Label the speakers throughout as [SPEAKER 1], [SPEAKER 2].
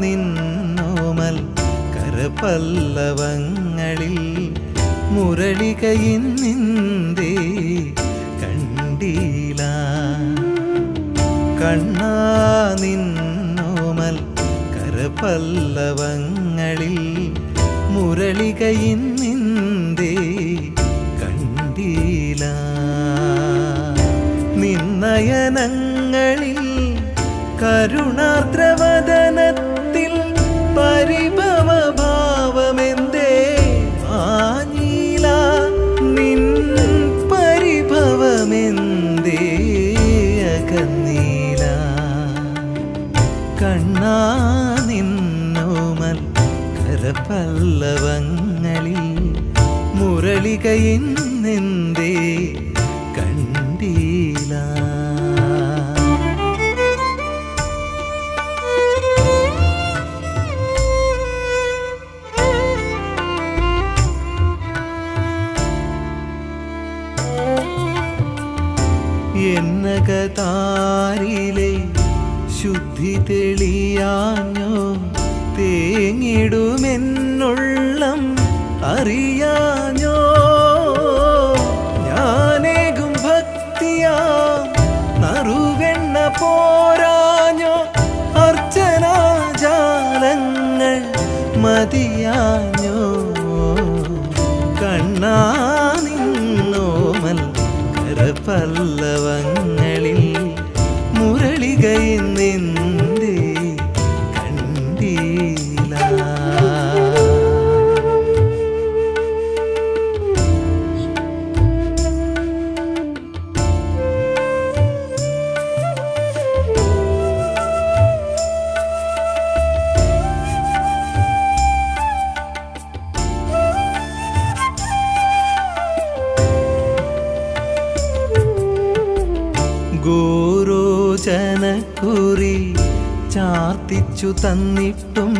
[SPEAKER 1] നിന്നോമൽ കരപല്ലവങ്ങളിൽ മുരളികയിൻ നിന്നേ കണ്ടില്ല കണ്ണാ നിന്നോമൽ കരപല്ലവങ്ങളിൽ മുരളികയിൻ നിന്ന് അകന്നീല കണ്ണാ നിന്നോമൽ കരപല്ലവങ്ങളിൽ മുരളികയിന്നെന്തേ കണ്ടീല എന്നകതാരിലെ ശുദ്ധി തെളിയാഞ്ഞോ? തേങ്ങിടുമെന്നുള്ളം അറിയാഞ്ഞോ? ഞാനേകും ഭക്തിയാ നറുവെണ്ണ പോരാഞ്ഞോ? അർച്ചനാജാലങ്ങൾ മതിയാഞ്ഞോ കരപല്ലവങ്ങളിൽ മുരളികയെന്നെന്തേ ഗോരോചനക്കുറി ചാർത്തിച്ചു തന്നിട്ടും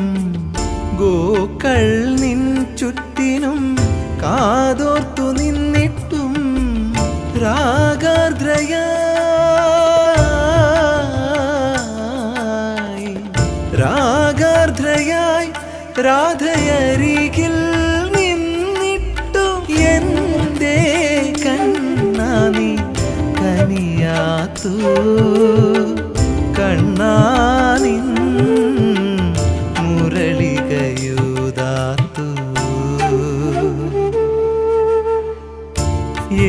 [SPEAKER 1] ഗോക്കൾ നിൻ ചുറ്റിനും കാതോർത്തു നിന്നിട്ടും രാഗാർദ്രയ രാഗാർദ്രയായി രാധയരികിൽ കനിയാത്തു കണ്ണാ നിൻ മുരളികയുതാത്തു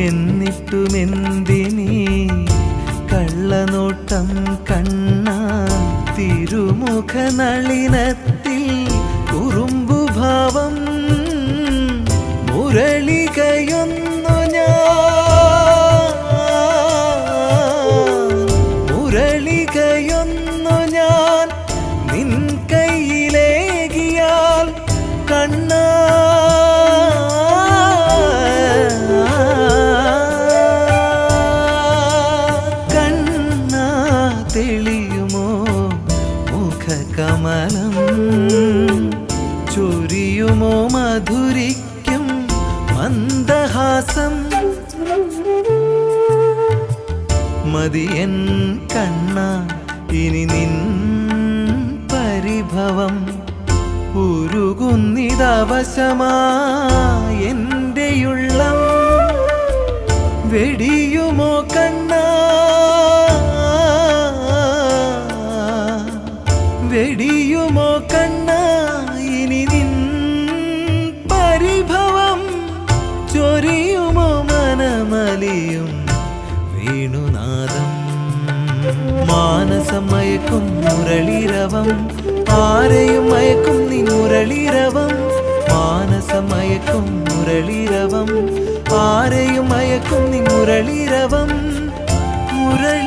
[SPEAKER 1] എന്നിട്ടുമെന്തിനീ കള്ളനോട്ടം കണ്ണ തിരുമുഖ നളിനത്തിൽ കുറുമ്പുഭാവം മുരളികയൊന്നു തെളിയുമോ മുഖകമലം? ചൊരിയുമോ മധുരിക്കും മന്ദഹാസം? മതിയൻ കണ്ണ ഇനി നിൻ പരിഭവം. ഉരുകുന്നിതവശമായ എന്റെയുള്ളം വെടിയുമോ കണ്ണ? വെടിയുമോ കണ്ണ? ഇനി നിൻ പരിഭവം ചൊരിയുമോ? മനമലിയും വേണുനാദം. മാനസമയക്കും മുരളിരവം ஆரையும் மயக்கும் நீ முரளிரவம். மானச மயக்கும் முரளிரவம். ஆரையும் மயக்கும் நீ முரளிரவம். முரளி